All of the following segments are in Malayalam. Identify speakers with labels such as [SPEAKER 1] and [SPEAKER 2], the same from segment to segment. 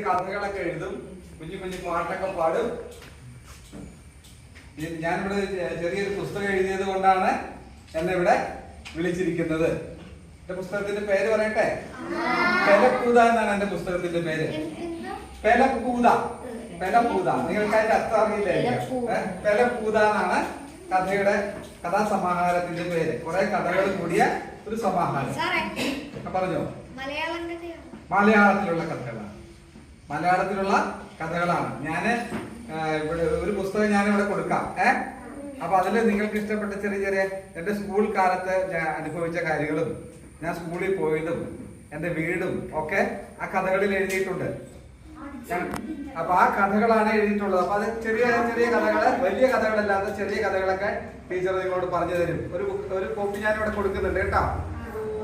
[SPEAKER 1] കഥകളൊക്കെ എഴുതും. കുഞ്ഞു കുഞ്ഞു പാട്ടൊക്കെ പാടും. ഞാനിവിടെ ചെറിയൊരു പുസ്തകം എഴുതിയത് കൊണ്ടാണ് എന്നെ ഇവിടെ വിളിച്ചിരിക്കുന്നത്. എന്റെ പുസ്തകത്തിന്റെ പേര് പറയട്ടെ? പെലക്കൂത എന്നാണ് എന്റെ പുസ്തകത്തിന്റെ പേര്. പെലക്കൂത പെലക്കൂത നിങ്ങൾക്ക് അതിന്റെ അർത്ഥം അറിയില്ലായിരിക്കും? പെലക്കൂത എന്നാണ് കഥയുടെ കഥാസമാഹാരത്തിന്റെ പേര്. കുറെ കഥകൾ കൂടിയ ഒരു സമാഹാരം. പറഞ്ഞോ.
[SPEAKER 2] മലയാളം
[SPEAKER 1] മലയാളത്തിലുള്ള കഥകളാണ്. മലയാളത്തിലുള്ള കഥകളാണ്. ഞാൻ ഇവിടെ ഒരു പുസ്തകം ഞാൻ ഇവിടെ കൊടുക്കാം. ഏ? അപ്പൊ അതിൽ നിങ്ങൾക്ക് ഇഷ്ടപ്പെട്ട ചെറിയ ചെറിയ എന്റെ സ്കൂൾ കാലത്ത് ഞാൻ അനുഭവിച്ച കാര്യങ്ങളും ഞാൻ സ്കൂളിൽ പോയതും എന്റെ വീടും ഒക്കെ ആ കഥകളിൽ എഴുതിയിട്ടുണ്ട്. അപ്പൊ ആ കഥകളാണ് എഴുതിയിട്ടുള്ളത്. അപ്പൊ അത് ചെറിയ ചെറിയ കഥകൾ വലിയ കഥകളല്ലാതെ ചെറിയ കഥകളൊക്കെ ടീച്ചർ നിങ്ങളോട് പറഞ്ഞു തരും. ഒരു ഒരു കോപ്പി ഞാൻ ഇവിടെ കൊടുക്കുന്നുണ്ട് കേട്ടോ.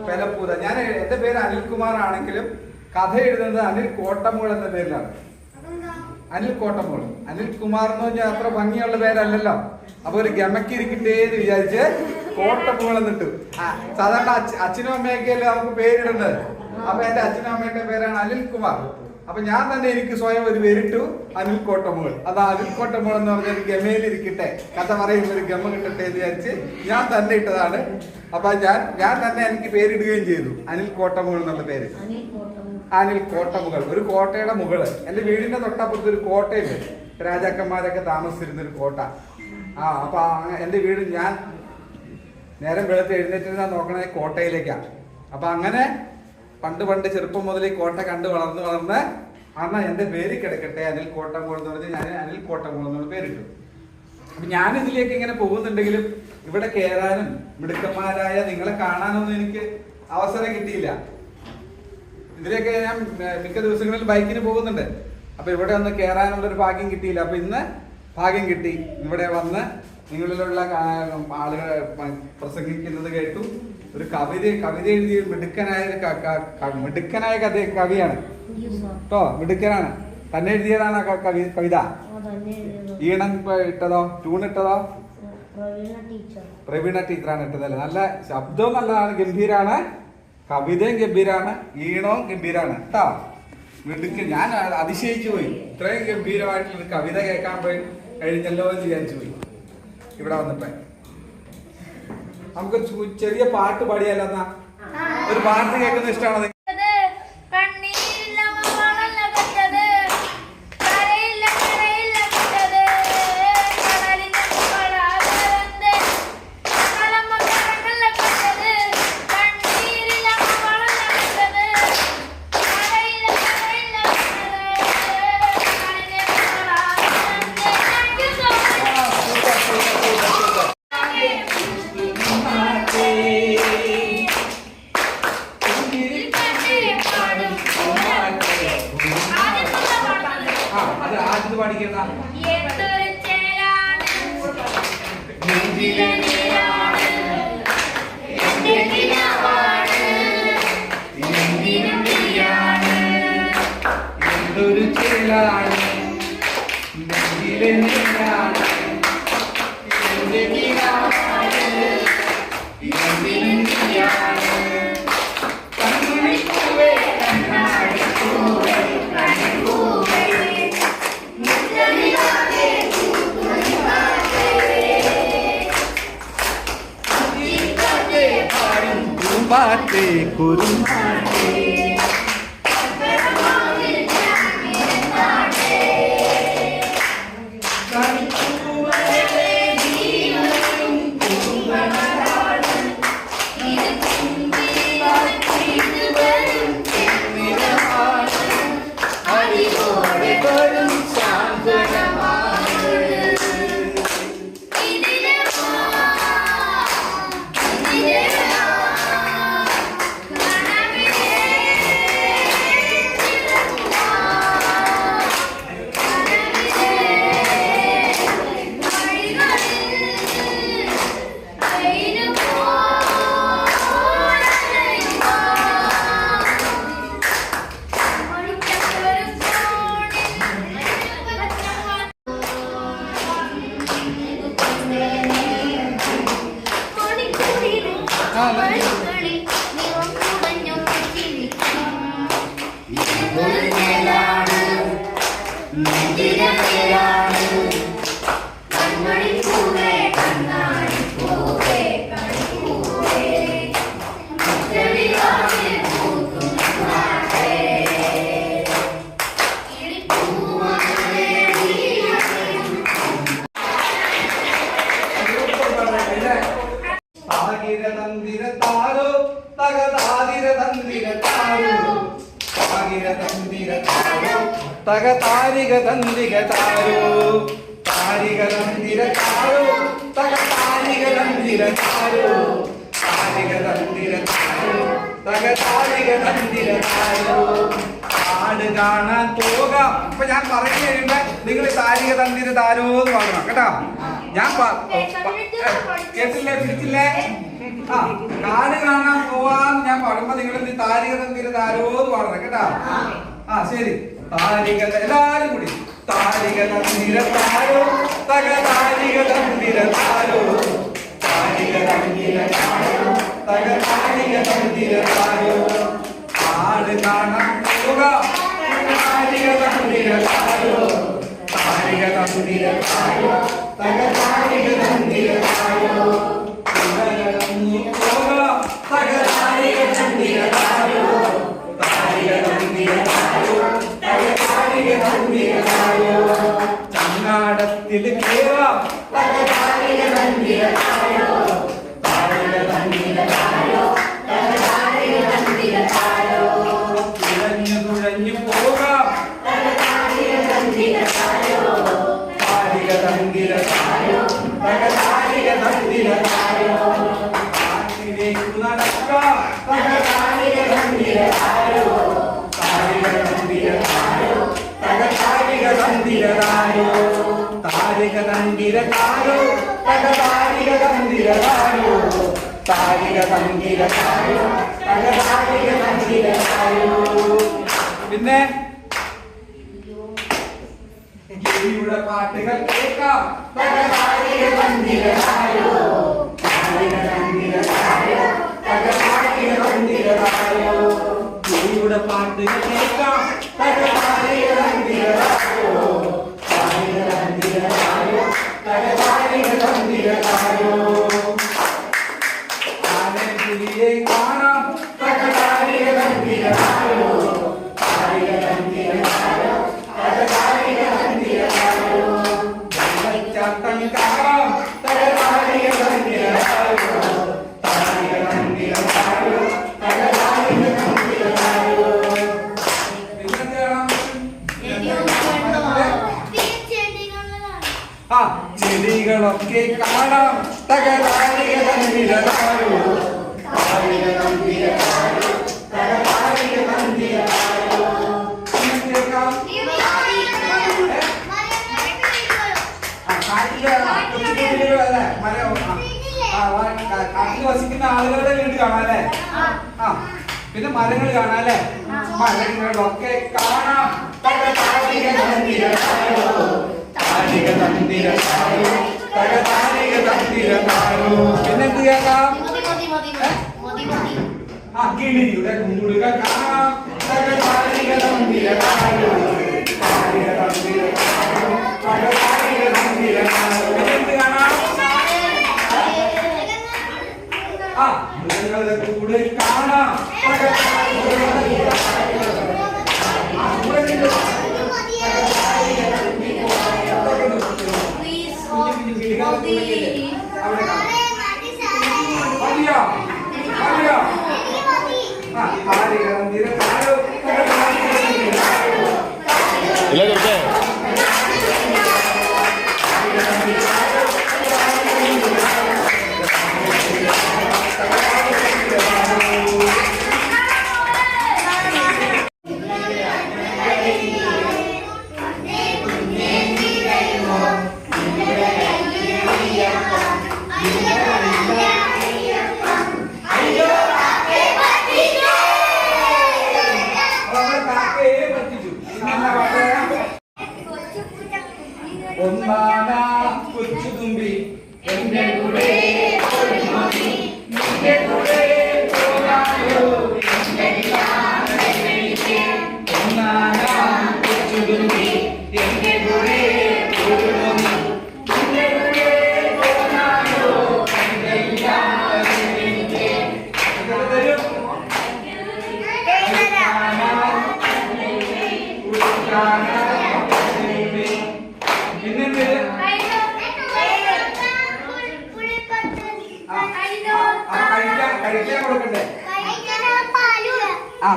[SPEAKER 1] പെലപ്പൂത ഞാൻ എന്റെ പേര് അനിൽകുമാർ ആണെങ്കിലും കഥ എഴുതുന്നത് അനിൽ കോട്ടമൂൾ എന്ന പേരിലാണ്. അനിൽ കോട്ടമൂൾ. അനിൽ കുമാർ എന്ന് പറഞ്ഞാൽ അത്ര ഭംഗിയുള്ള പേരല്ലല്ലോ. അപ്പൊ ഒരു ഗമക്കിരിക്കട്ടെ എന്ന് വിചാരിച്ച് കോട്ടമൂൾ എന്നിട്ടു. സാധാരണ അച്ഛ- അച്ഛനും അമ്മയൊക്കെ അല്ലേ നമുക്ക് പേരിടുന്നത്? അപ്പൊ എന്റെ അച്ഛനും അമ്മയുടെ പേരാണ് അനിൽ കുമാർ. അപ്പൊ ഞാൻ തന്നെ എനിക്ക് സ്വയം ഒരു പേരിട്ടു അനിൽ കോട്ടമോൾ. അത് അനിൽ കോട്ടമോൾ എന്ന് പറഞ്ഞ ഒരു ഗമയിലിരിക്കട്ടെ കഥ പറയുന്ന ഒരു ഗമ കിട്ടട്ടെ എന്ന് വിചാരിച്ച് ഞാൻ തന്നെ ഇട്ടതാണ്. അപ്പൊ ഞാൻ ഞാൻ തന്നെ എനിക്ക് പേരിടുകയും ചെയ്തു. അനിൽ കോട്ടമോൾ എന്നുള്ള പേര് അനിൽ കോട്ടമുകൾ ഒരു കോട്ടയുടെ മുകൾ. എന്റെ വീടിന്റെ തൊട്ടപ്പുറത്ത് ഒരു കോട്ടയുണ്ട്. രാജാക്കന്മാരൊക്കെ താമസിച്ചിരുന്ന ഒരു കോട്ട. ആ അപ്പൊ എന്റെ വീട് ഞാൻ നേരം വെളുത്ത് എഴുന്നേറ്റിരുന്ന നോക്കണേ കോട്ടയിലേക്കാണ് അപ്പൊ അങ്ങനെ പണ്ട് പണ്ട് ചെറുപ്പം മുതൽ ഈ കോട്ട കണ്ട് വളർന്ന് വളർന്ന് അന്നാ എന്റെ പേര് കിടക്കട്ടെ അനിൽ കോട്ട എന്ന് പറഞ്ഞ് ഞാൻ അനിൽ കോട്ടമുകൾ എന്നുള്ള പേരിട്ടു. അപ്പൊ ഞാൻ ഇതിലേക്ക് ഇങ്ങനെ പോകുന്നുണ്ടെങ്കിലും ഇവിടെ കയറാനും മിടുക്കന്മാരായ നിങ്ങളെ കാണാനൊന്നും എനിക്ക് അവസരം കിട്ടിയില്ല. ഇതിലേക്ക് ഞാൻ മിക്ക ദിവസങ്ങളിൽ ബൈക്കിന് പോകുന്നുണ്ട്. അപ്പൊ ഇവിടെ ഒന്ന് കയറാനുള്ള ഒരു ഭാഗ്യം കിട്ടിയില്ല. അപ്പൊ ഇന്ന് ഭാഗ്യം കിട്ടി. ഇവിടെ വന്ന് നിങ്ങളിലുള്ള ആളുകൾ പ്രസംഗിക്കുന്നത് കേട്ടു. ഒരു കവിത കവിത എഴുതിയ മിടുക്കനായ മിടുക്കനായ കഥ കവിയാണ്. കേട്ടോ മിടുക്കനാണ്. തന്നെ എഴുതിയതാണ് കവി കവിത. ഈണം ഇട്ടതോ? ട്യൂൺ ഇട്ടതോ? പ്രവീണ ടീച്ചറാണ് ഇട്ടതല്ലേ? നല്ല ശബ്ദവും നല്ലതാണ്. ഗംഭീരാണ്. കവിതയും ഗംഭീരാണ് ഈണവും ഗംഭീരാണ്. കേട്ടോ മിടുക്ക് ഞാൻ അതിശയിച്ചു പോയി. ഇത്രയും ഗംഭീരമായിട്ടുള്ള ഒരു കവിത കേൾക്കാൻ പോയി കഴിഞ്ഞല്ലോ എന്ന് വിചാരിച്ചു പോയി. ഇവിടെ വന്നപ്പോ. നമുക്ക് ചെറിയ പാട്ട് പാടിയാലോ എന്നാ? ഒരു പാട്ട് കേൾക്കുന്ന ഇഷ്ടമാണോ കുറുമ്പാറ്റേ കുറുമ്പാറ്റേ തക താരിക തന്തിക താരോ താരിക തന്തിര താരോ തക താരിക തന്തിര താരോ താരിക തന്തിര താരോ തക താരിക തന്തിര താരോ ആട് കാണാൻ പോകാം ഇപ്പൊ ഞാൻ പറഞ്ഞു കഴിയുമ്പോ നിങ്ങൾ താരിക തന്തിര താരോ എന്ന് പാടണം കേട്ടാ ഞാൻ കേട്ടില്ലേ? പിടിച്ചില്ലേ? കാട് കാണാൻ പോവാൻ ഞാൻ പാടുമ്പോ നിങ്ങൾ താരിക തന്തിര താരോ എന്ന് പാടണം കേട്ടാ? ആ ശരി. താരിക എല്ലാരും കൂടി. താരിക തന്തിര താരോ തക താരിക തന്തിര താരോ. താരിക തന്തിര താരോ തക താരിക തന്തിര താരോ. ആട് കാണാൻ പോകാം താരിക തന്തിര താരോ. താരിക തന്തിര താരോ. തക താരിക താരിക തകതാരിക താരോ തക താരിക തന്തിര തകതാരിക താരിക തന്തിര താരോ തക താരിക തന്തിര താരോ പിന്നെ പാട്ടുകൾ കേൾക്കാം. പാട്ടുകൾ കേൾക്കാം கடலாயிரம் திரளாயோ ஆனந்தியை കാട്ടിൽ വസിക്കുന്ന ആളുകളുടെ വീട് കാണാം അല്ലേ ആ പിന്നെ മരങ്ങൾ കാണാം അല്ലേ മരങ്ങളൊക്കെ കാണാം തകതാരിക തന്തിരതായോ പിന്നെന്ത് കാണാം. ആ മൃഗങ്ങളുടെ കൂടെ കാണാം ആ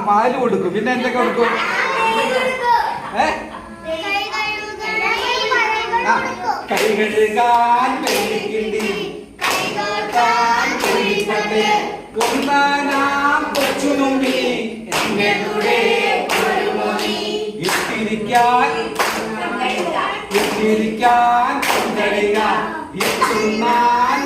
[SPEAKER 1] പാൽ കൊടുക്കും. പിന്നെ എന്തൊക്കെ കൊടുക്കും? ഇരിക്കാൻ കൈ കഴുകാൻ വെള്ളിക്കിണ്ടി ഇട്ടുണ്ണാൻ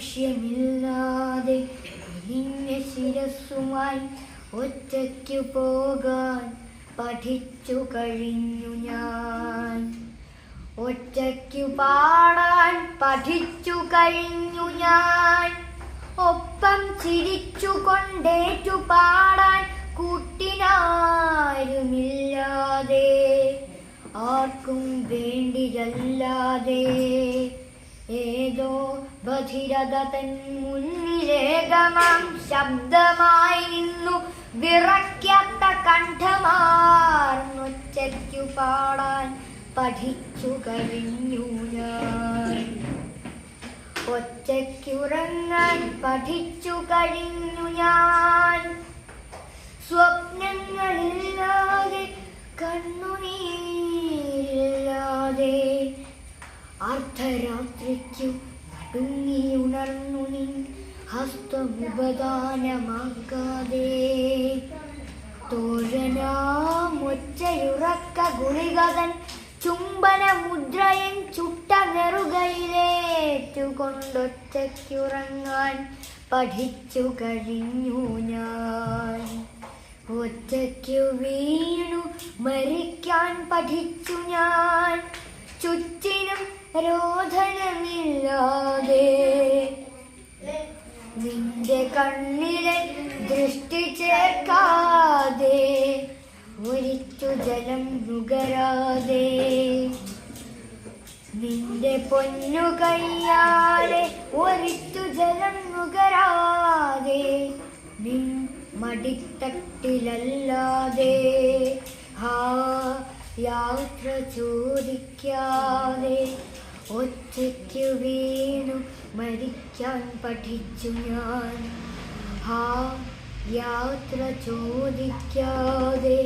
[SPEAKER 2] ലക്ഷ്യമില്ലാതെ നിന്ന ശിരസുമായി ഒറ്റയ്ക്ക് പോകാൻ പഠിച്ചു കഴിഞ്ഞു ഞാൻ. ഒറ്റയ്ക്ക് പാടാൻ പഠിച്ചു കഴിഞ്ഞു ഞാൻ. ഒപ്പം ചിരിച്ചു കൊണ്ടേറ്റു പാടാൻ കൂട്ടിനാരുമില്ലാതെ ആർക്കും വേണ്ടിയല്ലാതെ ഏതോ ബധിരത തൻ മുന്നിലേകമാം ശബ്ദമായി നിന്നു വിറയ്ക്കാത്ത കണ്ഠമാർന്നൊച്ചു പാടാൻ പഠിച്ചു കഴിഞ്ഞു ഞാൻ. ഒറ്റയ്ക്കുറങ്ങാൻ പഠിച്ചു കഴിഞ്ഞു ഞാൻ. സ്വപ്നങ്ങളില്ലാതെ കണ്ണുനീരില്ലാതെ അർദ്ധരാത്രിക്കു നടുങ്ങി ഉണർന്നു നിൻ ഹസ്തമുപദാനമാക്കാതെ തോഴനാമൊറ്റയുറക്ക ഗുളികതൻ ചുംബന മുദ്രയൻ ചുട്ട നെറുകയിലേറ്റുകൊണ്ടൊറ്റയ്ക്കുറങ്ങാൻ പഠിച്ചു കഴിഞ്ഞു ഞാൻ. ഒറ്റയ്ക്കു വീണു മരിക്കാൻ പഠിച്ചു ഞാൻ. ചുറ്റിനും രോധനമില്ലാതെ. നിന്റെ കണ്ണിലെ ദൃഷ്ടി ചേർക്കാതെ ഒരിച്ചു ജലം നുകരാതെ. നിന്റെ പൊന്നു കയ്യാലെ ഒരിച്ചു ജലം നുകരാതെ നിൻ മടിത്തട്ടിലല്ലാതെ. ഹാ യാത്ര ചോദിക്കാതെ ഒറ്റയ്ക്കു വീണു മരിക്കാൻ പഠിച്ചു ഞാൻ. ഹാ യാത്ര ചോദിക്കാതെ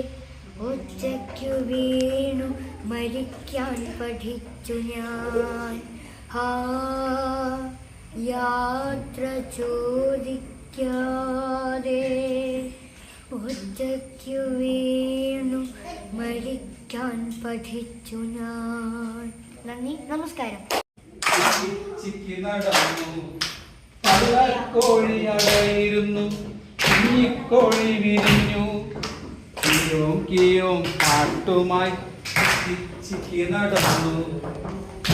[SPEAKER 2] ഒറ്റയ്ക്കു വീണു മരിക്കാൻ പഠിച്ചു ഞാൻ. ഹാ യാത്ര ചോദിക്കാതെ ഒറ്റയ്ക്കു വീണു മരിക്കാൻ പഠിച്ചു ഞാൻ. നന്ദി. നമസ്കാരം.
[SPEAKER 1] ചിക്കി നടന്നു. പള്ളക്കോഴി അടയിരുന്നു. കോഴി വിരിഞ്ഞു. കിയോം കിയോം കാട്ടുമായി ചിക്കി നടന്നു.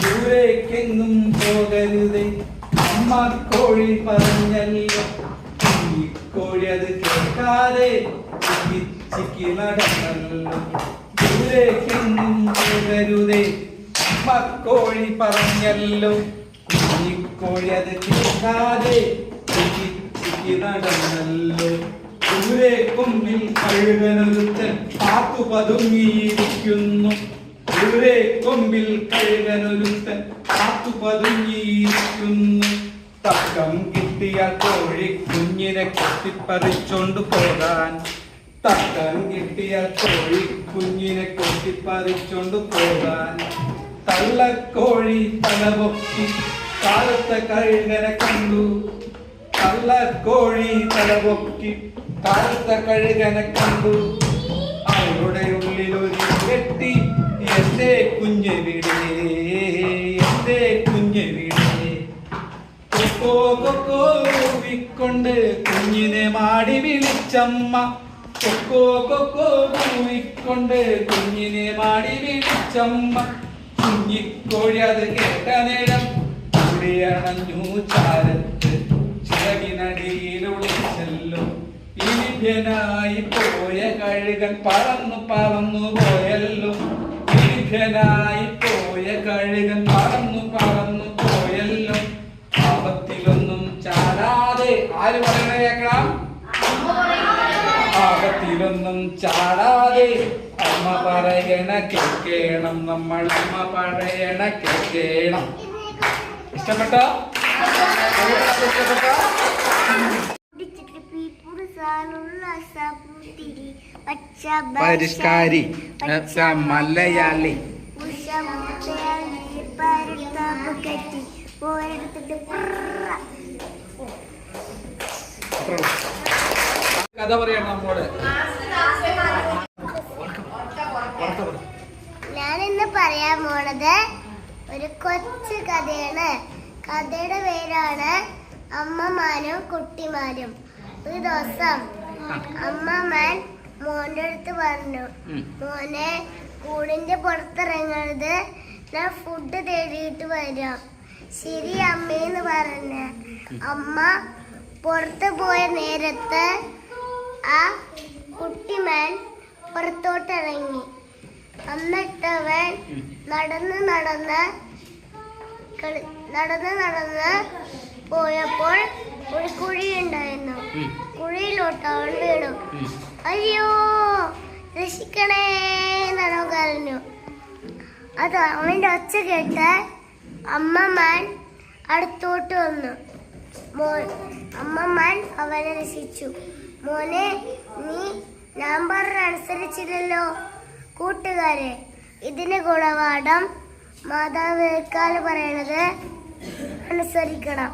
[SPEAKER 1] ദൂരേക്കെങ്ങും പോകരുതേ. അമ്മ കോഴി പറഞ്ഞല്ലോ. കുഞ്ഞിക്കോഴി അത് കേൾക്കാതെ ചിക്കി ചിക്കി നടന്നല്ലോ ദൂരേക്കെങ്ങും പോകരുതേ അമ്മ കോഴി പറഞ്ഞല്ലോ. കുഞ്ഞി കുഞ്ഞിക്കോഴി അത് കേൾക്കാതെ നടന്നല്ലോ. ദൂരെ കൊമ്പിൽ കഴുകനൊരുത്തൻ പാത്തു പതുങ്ങിയിരിക്കുന്നു. ദൂരെ കൊമ്പിൽ കഴുകനൊരുത്തൻ പാത്തു പതുങ്ങിയിരിക്കുന്നു. തക്കം കിട്ടിയ കോഴി കുഞ്ഞിനെ കത്തിപ്പറിച്ചോണ്ട് പോകാൻ തക്കം കിട്ടിയ കോഴി കുഞ്ഞിനെ കൊത്തിപ്പറിച്ചോണ്ട് പോകാൻ. തള്ളക്കോഴി തലപൊക്കി കാലത്തെ കഴുകനെ കണ്ടു. തള്ളക്കോഴി തലപൊക്കി കാലത്തെ കഴുകനെ കണ്ടു. അവരുടെ ഉള്ളിൽ ഒരു കെട്ടി എന്റെ കുഞ്ഞ് വീടേ എന്റെ കുഞ്ഞ് വീടേ. കൊക്കോ കൊക്കോ കൊണ്ട് കുഞ്ഞിനെ മാടി വിളിച്ചമ്മ. കൊക്കോ കൊക്കോ കൂവിക്കൊണ്ട് കുഞ്ഞിനെ മാടി വിളിച്ചമ്മ. കുഞ്ഞിക്കോഴി അത് കേട്ട നേരം അണഞ്ഞു ചാരത്ത് ചിറകിനടിയിലൊളിച്ചല്ലോ. ഇനിഭ്യനായി പോയ കഴുകൻ പറന്നു പറന്നു പോയല്ലോ. ഇനിഭ്യനായി പോയ കഴുകൻ പറന്നു പറന്നു പോയല്ലോ. പാപത്തിലൊന്നും ചാടാതെ ആര് പറയണ കേക്കണം ചാടാതെ അമ്മ പറയണ കേൾക്കണം നമ്മൾ അമ്മ പറയണ കേൾക്കണം. ഇഷ്ടപ്പെട്ടോ? ഇഷ്ടപ്പെട്ടോ? പരിഷ്കാരി മലയാളി.
[SPEAKER 2] പോയെടുത്തിട്ട്
[SPEAKER 1] കഥ പറയണം നമ്മളോട്
[SPEAKER 3] ഞാൻ ഇന്ന് പറയാൻ പോണത് ഒരു കൊച്ചു കഥയാണ്. കഥയുടെ പേരാണ് അമ്മമാരും കുട്ടിമാരും. ഒരു ദിവസം അമ്മമാൻ മോന്റെ അടുത്ത് പറഞ്ഞു മോനെ കൂടിന്റെ പുറത്തിറങ്ങരുത്. ഞാൻ ഫുഡ് തേടിയിട്ട് വരാം. ശരി അമ്മയെന്ന് പറഞ്ഞ അമ്മ പുറത്ത് പോയ നേരത്ത് ആ കുട്ടിമാൻ പുറത്തോട്ടിറങ്ങി. എന്നിട്ടവൻ നടന്ന് നടന്ന് നടന്ന് നടന്ന് പോയപ്പോൾ ഒരു കുഴി ഉണ്ടായിരുന്നു. കുഴിയിലോട്ട് അവൾ വീണു. അയ്യോ രക്ഷിക്കണേ എന്നവൻ കരഞ്ഞു. അത് അവന്റെ ഒച്ച കേട്ട് അമ്മമാൻ അടുത്തോട്ട് വന്നു. മോൻ അമ്മമാൻ അവനെ രക്ഷിച്ചു. മോനെ നീ നമ്പർ അനുസരിച്ചില്ലല്ലോ. കൂട്ടുകാരെ ഇതിന് ഗുണപാഠം മാതാപിതാക്കൾ പറയണത് അനുസരിക്കണം.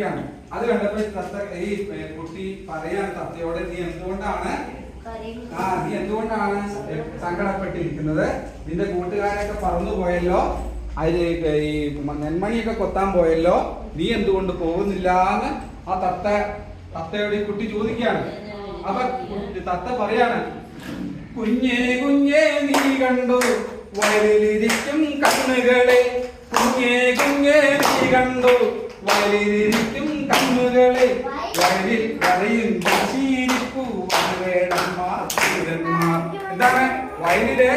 [SPEAKER 1] ഇരിക്കുകയാണ്. അത് കണ്ടപ്പോ തത്ത ഈ കുട്ടി പറയാണ് തത്തയോട് നീ എന്തുകൊണ്ടാണ് ആ നീ എന്തുകൊണ്ടാണ് സങ്കടപ്പെട്ടിരിക്കുന്നത്? നിന്റെ കൂട്ടുകാരൊക്കെ പറന്നു പോയല്ലോ. അതിൽ ഈ നെന്മണിയൊക്കെ കൊത്താൻ പോയല്ലോ. നീ എന്തുകൊണ്ട് പോകുന്നില്ല എന്ന് ആ തത്ത തത്തയോട് ഈ കുട്ടി ചോദിക്കുകയാണ്. അപ്പൊ തത്ത പറയാണ് കുഞ്ഞേ കുഞ്ഞേ നീ കണ്ടു വയലിലിരിക്കും കണ്ണുകളെ. കുഞ്ഞേ കുഞ്ഞേ നീ കണ്ടു വയലിലിരിക്കും കണ്ണുകളെ വയലിൽ കരയും വേടന്മാർ എന്താണ്? വയലിലെ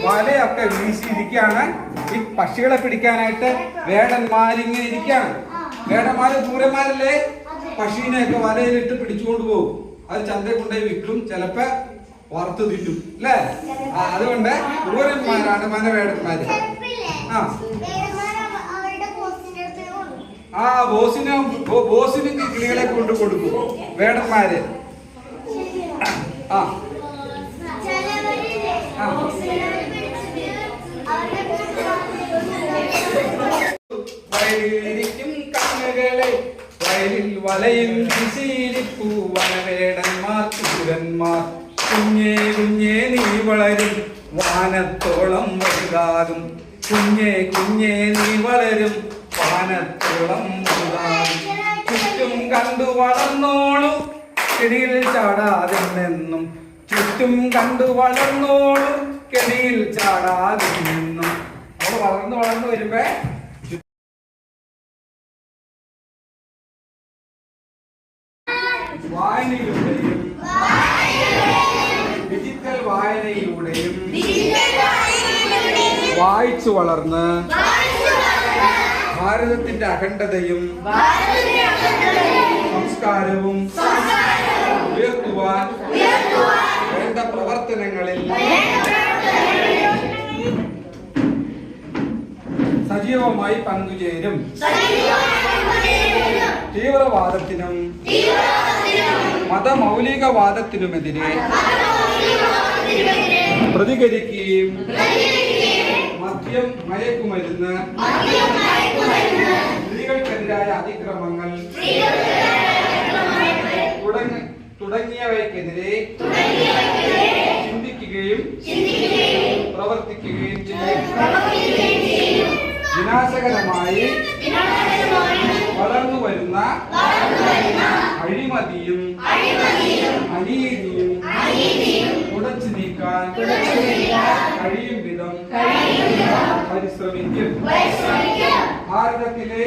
[SPEAKER 1] വലയൊക്കെ വീശിയിരിക്കുകയാണ് ഈ പക്ഷികളെ പിടിക്കാനായിട്ട് വേടന്മാരിങ്ങനെ ഇരിക്കുകയാണ്. വേടന്മാര് ദൂരന്മാരല്ലേ പക്ഷീനെയൊക്കെ വലയിലിട്ട് പിടിച്ചുകൊണ്ട് പോകും. അത് ചന്തയിൽ കൊണ്ടുപോയി വിൽക്കും. ചിലപ്പോ വറുത്ത് തിന്നും. അല്ലേ? അതുകൊണ്ട് ദൂരന്മാരാണ് മനവേടന്മാര്? ആ
[SPEAKER 3] വേടന്മാര് അവ- അവരുടെ ബോസിന്റെ അടുത്ത് കൊണ്ടുപോകും.
[SPEAKER 1] ആ ബോസിനെ ബോസിന് കിളികളെ കൊണ്ട് കൊടുക്കും. വേടന്മാര് ആ. വയലിലിരിക്കും കണ്ണുകളെ വയലിൽ വലയും ശീലിപ്പൂ വനവേടന്മാർ ചൂരന്മാർ കുഞ്ഞേ കുഞ്ഞേ നീ വളരും. വാനത്തോളം വലുതാകും. കുഞ്ഞേ കുഞ്ഞേ നീ വളരും. വാനത്തോളം ചുറ്റും കണ്ടു വളർന്നോളൂ. കെടിയിൽ ചാടാതെ നിന്നും ചുറ്റും കണ്ടു വളർന്നോളൂ. കെടിയിൽ ചാടാതെ നിന്നും നമ്മൾ വളർന്നു വളർന്നു വരുമ്പോ വായനയിലൂടെയും ഡിജിറ്റൽ വായനയിലൂടെയും വായിച്ചു വളർന്ന് ഭാരതത്തിന്റെ അഖണ്ഡതയും സംസ്കാരവും ഉയർത്തുവാൻ വേണ്ട പ്രവർത്തനങ്ങളിൽ സജീവമായി പങ്കുചേരും. തീവ്രവാദത്തിനും മതമൗലികവാദത്തിനുമെതിരെ പ്രതികരിക്കുകയും മദ്യം മയക്കുമരുന്ന്. സ്ത്രീകൾക്കെതിരായ അതിക്രമങ്ങൾ. തുടങ്ങ- തുടങ്ങിയവയ്ക്കെതിരെ ചിന്തിക്കുകയും പ്രവർത്തിക്കുകയും ചെയ്യും. വിനാശകരമായി വളർന്നു വരുന്ന അഴിമതിയും അനീതിയും ഉടച്ചു നീക്കാൻ കഴിയും വിധം പരിശ്രമിക്കും. ഭാരതത്തിലെ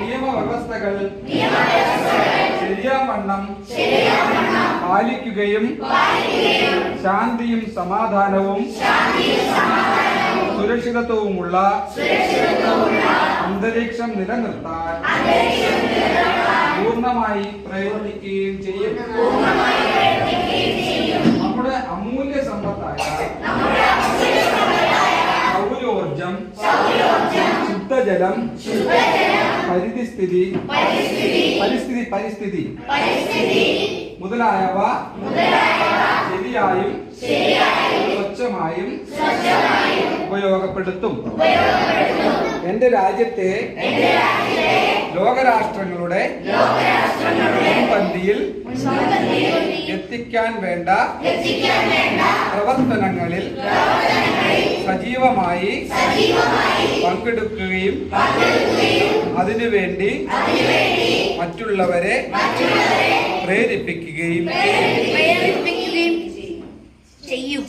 [SPEAKER 1] നിയമവ്യവസ്ഥകൾ ശരിയാവണ്ണം പാലിക്കുകയും ശാന്തിയും സമാധാനവും സുരക്ഷിതത്വവുമുള്ള അന്തരീക്ഷം നിലനിർത്താൻ പൂർണമായി പ്രയോജിക്കുകയും ചെയ്യും. നമ്മുടെ അമൂല്യ സമ്പത്തായ ശുദ്ധജലം പരിധിസ്ഥിതി പരിസ്ഥിതി. പരിസ്ഥിതി. മുതലായവ. ശരിയായും. സ്വച്ഛമായും. ഉപയോഗപ്പെടുത്തും. എന്റെ രാജ്യത്തെ ലോകരാഷ്ട്രങ്ങളുടെ മുൻപന്തിയിൽ എത്തിക്കാൻ വേണ്ട പ്രവർത്തനങ്ങളിൽ സജീവമായി പങ്കെടുക്കുകയും അതിനുവേണ്ടി മറ്റുള്ളവരെ പ്രേരിപ്പിക്കുകയും.
[SPEAKER 3] ചെയ്യും.